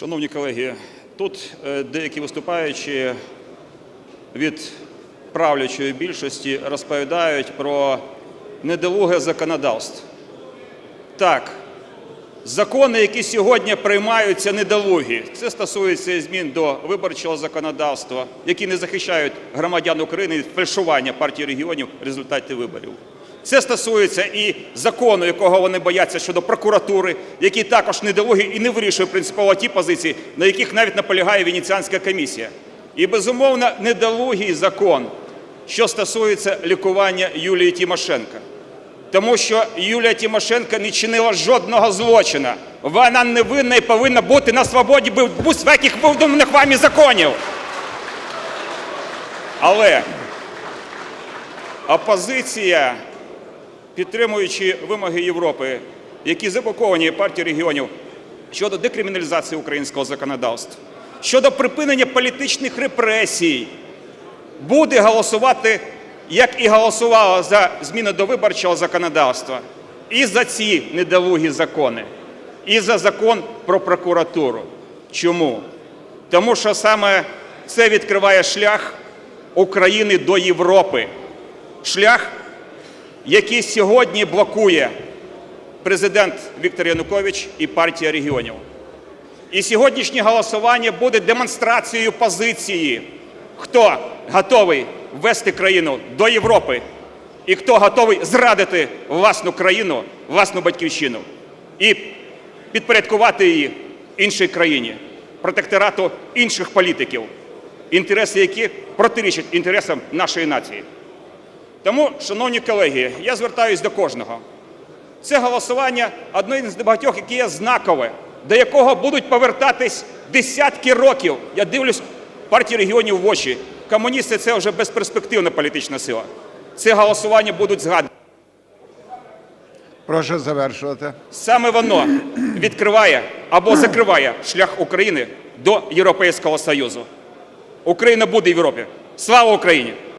Шановні колеги, тут е, деякі виступаючі від правлячої більшості розповідають про недолуге законодавство. Так, закони, які сьогодні приймаються, недолугі. Це стосується змін до виборчого законодавства, які не захищають громадян України від фальшування партії регіонів результатів виборів. Це стосується і закону, якого вони бояться щодо прокуратури, який також недолугий і не вирішує принципово ті позиції, на яких навіть наполягає Венеціанська комісія. І, безумовно, недолугий закон, що стосується лікування Юлії Тимошенко. Тому що Юлія Тимошенко не чинила жодного злочина. Вона невинна і повинна бути на свободі будь-яких видуманих вами законів. Але опозиція, підтримуючи вимоги Європи, які заблоковані партією регіонів щодо декриміналізації українського законодавства, щодо припинення політичних репресій, буде голосувати, як і голосувала за зміни до виборчого законодавства, і за ці недолугі закони, і за закон про прокуратуру. Чому? Тому що саме це відкриває шлях України до Європи. Шлях, який сьогодні блокує президент Віктор Янукович і партія регіонів. І сьогоднішнє голосування буде демонстрацією позиції, хто готовий ввести країну до Європи і хто готовий зрадити власну країну, власну батьківщину і підпорядкувати її іншій країні, протекторату інших політиків, інтереси яких протирічать інтересам нашої нації. Тому, шановні колеги, я звертаюся до кожного. Це голосування одне з небагатьох, яке є знакове, до якого будуть повертатись десятки років. Я дивлюсь партії регіонів в очі. Комуністи це вже безперспективна політична сила. Це голосування будуть згадувати. Прошу завершувати. Саме воно відкриває або закриває шлях України до Європейського Союзу. Україна буде в Європі. Слава Україні!